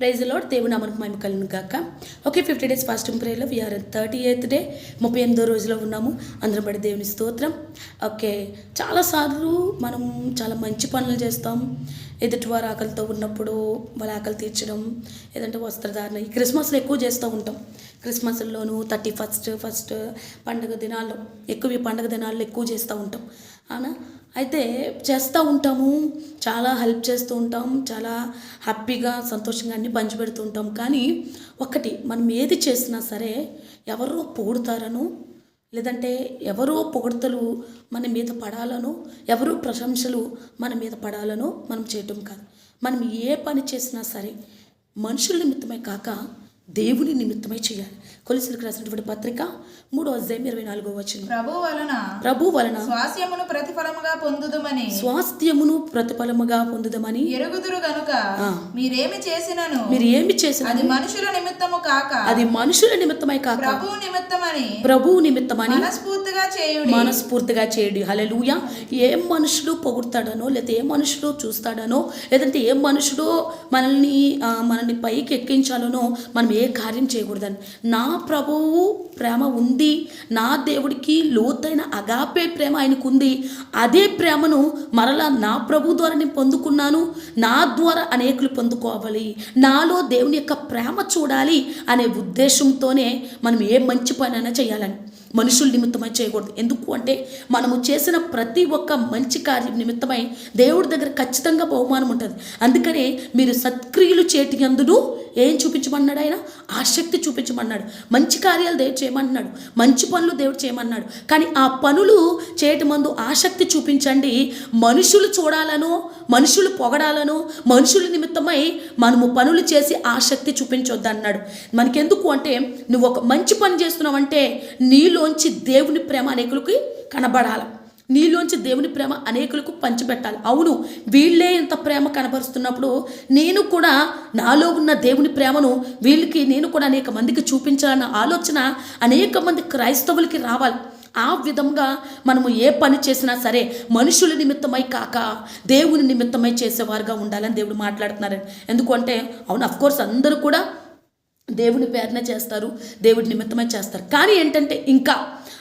Praise load దేవుని నామనికి మహిమ కలుగును గాక. ఓకే ఫిఫ్టీ డేస్ ఫాస్టింగ్ ప్రేయర్లో వీఆర్ థర్టీ ఎయిత్ డే ముప్పై ఎనిమిదో రోజులో ఉన్నాము. అందరం పడి దేవుని స్తోత్రం. ఓకే చాలాసార్లు మనం చాలా మంచి పనులు చేస్తాం. ఎదుటివారు ఆకలితో ఉన్నప్పుడు వాళ్ళ ఆకలి తీర్చడం ఏదంటే వస్త్రధారణ. ఈ క్రిస్మస్లో ఎక్కువ చేస్తూ ఉంటాం. క్రిస్మస్లోను థర్టీ ఫస్ట్ ఫస్ట్ పండుగ దినాల్లో ఎక్కువ ఈ పండుగ దినాల్లో ఎక్కువ చేస్తూ ఉంటాం. అవునా అయితే చేస్తూ ఉంటాము. చాలా హెల్ప్ చేస్తూ ఉంటాం. చాలా హ్యాపీగా సంతోషంగా అన్ని పంచిపెడుతూ ఉంటాం. కానీ ఒకటి మనం ఏది చేసినా సరే ఎవరో పోడుతారను లేదంటే ఎవరో పొగడ్తలు మన మీద పడాలనో ఎవరో ప్రశంసలు మన మీద పడాలనో మనం చేయటం కాదు. మనం ఏ పని చేసినా సరే మనుషుల నిమిత్తమే కాక దేవుని నిమిత్తమై చేయాలి. కొలిసులకు రాసినటువంటి పత్రిక మూడో అధ్యాయం ఇరవై నాలుగో వచ్చిన ప్రభు వలన ప్రభు వలన స్వాస్యమును ప్రతిఫలముగా పొందుదుమని. స్వాస్థ్యమును ప్రతిఫలముగా పొందుదమని ఎరుగుదురు గనుక. మీరేమి చేసినను? మీరు ఏమి చేసిన అది మనుషుల నిమిత్తము కాక అది మనుషుల నిమిత్తమై కాక ప్రభు నిమిత్తమని ప్రభువు నిమిత్తమని మనస్ఫూర్తిగా చేయుడి మనస్ఫూర్తిగా చేయుడి. హలెలూయ ఏ మనుషుడు పొగుడతాడనో లేదా ఏ మనుషుడు చూస్తాడనో లేదంటే ఏ మనుషుడు మనల్ని మనల్ని పైకి ఎక్కించాలనో మనం ఏ కార్యం చేయకూడదని. నా ప్రభువు ప్రేమ ఉంది. నా దేవుడికి లోతైన అగాపే ప్రేమ ఆయనకు ఉంది అదే ప్రేమను మరలా నా ప్రభు ద్వారా నేను పొందుకున్నాను. నా ద్వారా అనేకులు పొందుకోవాలి. నాలో దేవుని యొక్క ప్రేమ చూడాలి అనే ఉద్దేశంతోనే మనం ఏ మంచి పనైనా చేయాలని. మనుషుల నిమిత్తమై చేయకూడదు. ఎందుకు అంటే మనము చేసిన ప్రతి ఒక్క మంచి కార్యం నిమిత్తమై దేవుడి దగ్గర ఖచ్చితంగా బహుమానం ఉంటుంది. అందుకనే మీరు సత్క్రియలు చేటి అందును ఏం చూపించమన్నాడు ఆయన? ఆసక్తి చూపించమన్నాడు. మంచి కార్యాలు దేవుడు చేయమన్నాడు. మంచి పనులు దేవుడు చేయమన్నాడు. కానీ ఆ పనులు చేయటం ఆసక్తి చూపించండి. మనుషులు చూడాలను మనుషులు పొగడాలను మనుషుల నిమిత్తమై మనము పనులు చేసి ఆసక్తి చూపించొద్దు అన్నాడు మనకెందుకు అంటే నువ్వు ఒక మంచి పని చేస్తున్నావంటే నీలోంచి దేవుని ప్రేమ అనేకులకి కనబడాలి. నీలోంచి దేవుని ప్రేమ అనేకులకు పంచిపెట్టాలి. అవును వీళ్ళే ఇంత ప్రేమ కనబరుస్తున్నప్పుడు నేను కూడా నాలో ఉన్న దేవుని ప్రేమను వీళ్ళకి నేను కూడా అనేక మందికి చూపించాలన్న ఆలోచన అనేక మంది క్రైస్తవులకి రావాలి. ఆ విధంగా మనము ఏ పని చేసినా సరే మనుషుల నిమిత్తమై కాక దేవుని నిమిత్తమై చేసేవారుగా ఉండాలని దేవుడు మాట్లాడుతున్నారు ఎందుకంటే అవును అఫ్కోర్స్ అందరూ కూడా దేవుని పేరున చేస్తారు దేవుడి నిమిత్తమై చేస్తారు. కానీ ఏంటంటే ఇంకా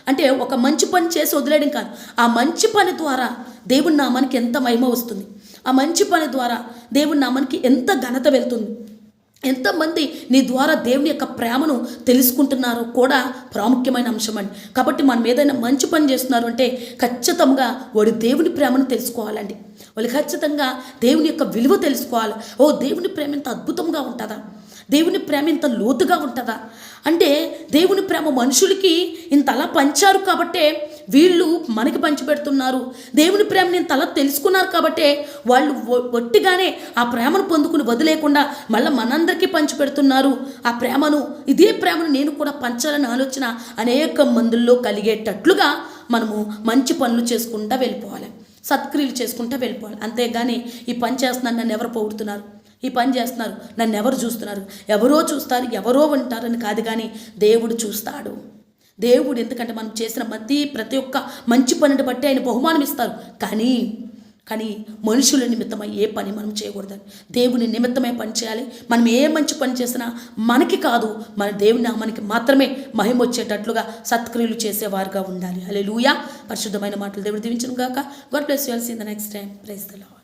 అంటే ఒక మంచి పని చేసి వదిలేయడం కాదు. ఆ మంచి పని ద్వారా దేవుడి నామానికి ఎంత మహిమ వస్తుంది. ఆ మంచి పని ద్వారా దేవుడి నామానికి ఎంత ఘనత వెళ్తుంది. ఎంతమంది నీ ద్వారా దేవుని యొక్క ప్రేమను తెలుసుకుంటున్నారో కూడా ప్రాముఖ్యమైన అంశం అండి. కాబట్టి మనం ఏదైనా మంచి పని చేస్తున్నారు అంటే ఖచ్చితంగా వాడు దేవుని ప్రేమను తెలుసుకోవాలండి. వాళ్ళు ఖచ్చితంగా దేవుని యొక్క విలువ తెలుసుకోవాలి. ఓ దేవుని ప్రేమ ఎంత అద్భుతంగా ఉంటుందా? దేవుని ప్రేమ ఇంత లోతుగా ఉంటుందా? అంటే దేవుని ప్రేమ మనుషులకి ఇంత అలా పంచారు కాబట్టే వీళ్ళు మనకి పంచిపెడుతున్నారు దేవుని ప్రేమని ఇంత అలా తెలుసుకున్నారు కాబట్టే వాళ్ళు ఒట్టిగానే ఆ ప్రేమను పొందుకుని వదిలేకుండా మళ్ళీ మనందరికీ పంచిపెడుతున్నారు ఆ ప్రేమను ఇదే ప్రేమను నేను కూడా పంచాలని ఆలోచన అనేక మందుల్లో కలిగేటట్లుగా మనము మంచి పనులు చేసుకుంటూ వెళ్ళిపోవాలి. సత్క్రియలు చేసుకుంటూ వెళ్ళిపోవాలి. అంతేగాని ఈ పని చేస్తున్నాను నన్ను ఎవరు పొగుడుతున్నారు? ఈ పని చేస్తున్నారు. నన్ను ఎవరు చూస్తున్నారు? ఎవరో చూస్తారు ఎవరో వింటారని కాదు కానీ దేవుడు చూస్తాడు. దేవుడు ఎందుకంటే మనం చేసిన ప్రతి ప్రతి ఒక్క మంచి పనిని బట్టి ఆయన బహుమానం ఇస్తారు. కానీ కానీ మనుషుల నిమిత్తమై ఏ పని మనం చేయకూడదని దేవుని నిమిత్తమై పని చేయాలి. మనం ఏ మంచి పని చేసినా మనకి కాదు మన దేవుని నామానికి మాత్రమే మహిమ వచ్చేటట్లుగా సత్క్రియలు చేసేవారుగా ఉండాలి. అలే లూయా పరిశుద్ధమైన మాటలు దేవుడు దీవించను గాక God bless you the next time praise the